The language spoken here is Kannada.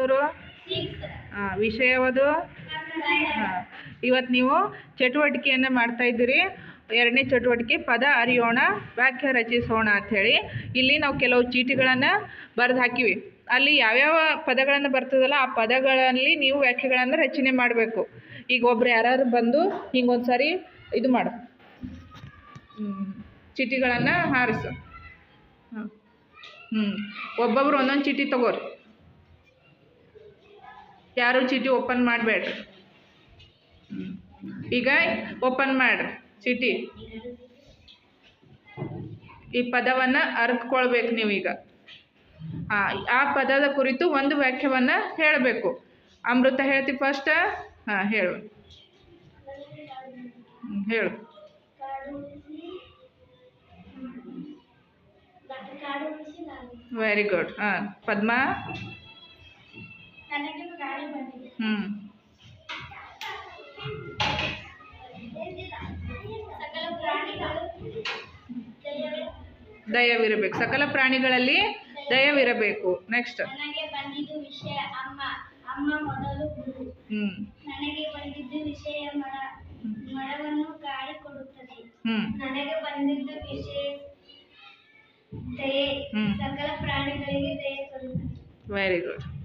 ಕ್ಲಾಸ್ದವರು ಹಾಂ ವಿಷಯವದು ಯಾವುದು? ಹಾಂ. ಇವತ್ತು ನೀವು ಚಟುವಟಿಕೆಯನ್ನು ಮಾಡ್ತಾ ಇದ್ದೀರಿ. ಎರಡನೇ ಚಟುವಟಿಕೆ, ಪದ ಅರಿಯೋಣ, ವಾಕ್ಯ ರಚಿಸೋಣ ಅಂಥೇಳಿ. ಇಲ್ಲಿ ನಾವು ಕೆಲವು ಚೀಟಿಗಳನ್ನು ಬರೆದು ಹಾಕಿವಿ. ಅಲ್ಲಿ ಯಾವ್ಯಾವ ಪದಗಳನ್ನು ಬರ್ತದಲ್ಲ, ಆ ಪದಗಳಲ್ಲಿ ನೀವು ವ್ಯಾಖ್ಯೆಗಳನ್ನು ರಚನೆ ಮಾಡಬೇಕು. ಈಗ ಒಬ್ರು ಯಾರು ಬಂದು ಹಿಂಗೊಂದು ಸಾರಿ ಇದು ಮಾಡು. ಚೀಟಿಗಳನ್ನು ಹಾರಿಸು. ಹಾಂ ಹ್ಞೂ ಒಬ್ಬೊಬ್ರು ಒಂದೊಂದು ಚೀಟಿ ತಗೋರಿ. ಯಾರು ಚೀಟಿ ಓಪನ್ ಮಾಡಬೇಡ್ರಿ. ಈಗ ಓಪನ್ ಮಾಡ್ರಿ ಚೀಟಿ. ಈ ಪದವನ್ನು ಅರ್ತ್ಕೊಳ್ಬೇಕು ನೀವೀಗ ಹಾಂ ಆ ಪದದ ಕುರಿತು ಒಂದು ವಾಕ್ಯವನ್ನು ಹೇಳಬೇಕು. ಅಮೃತ ಹೇಳ್ತಿ ಫಸ್ಟ್ ಹಾಂ ಹೇಳು. ಹೇಳು. ವೆರಿ ಗುಡ್ ಹಾಂ ಪದ್ಮ? ಹ್ಞೂ ದಯವಿರಬೇಕು. ಸಕಲ ಪ್ರಾಣಿಗಳಲ್ಲಿ ದಯವಿರಬೇಕು. ನೆಕ್ಸ್ಟ್ ನನಗೆ ಬಂದಿದ್ದು ವಿಷಯ ಅಮ್ಮ. ಅಮ್ಮ ಮೊದಲು ಗುರು. ಹ್ಞೂ ನನಗೆ ಬಂದಿದ್ದು ವಿಷಯ ಮರ. ಮರವನ್ನು ಗಾಳಿ ಕೊಡುತ್ತದೆ. ಹ್ಞೂ ನನಗೆ ಬಂದಿದ್ದು ವಿಷಯ ದಯೆ. ಸಕಲ ಪ್ರಾಣಿಗಳಿಗೆ ದಯೆ ತೋರುತ್ತದೆ. Very good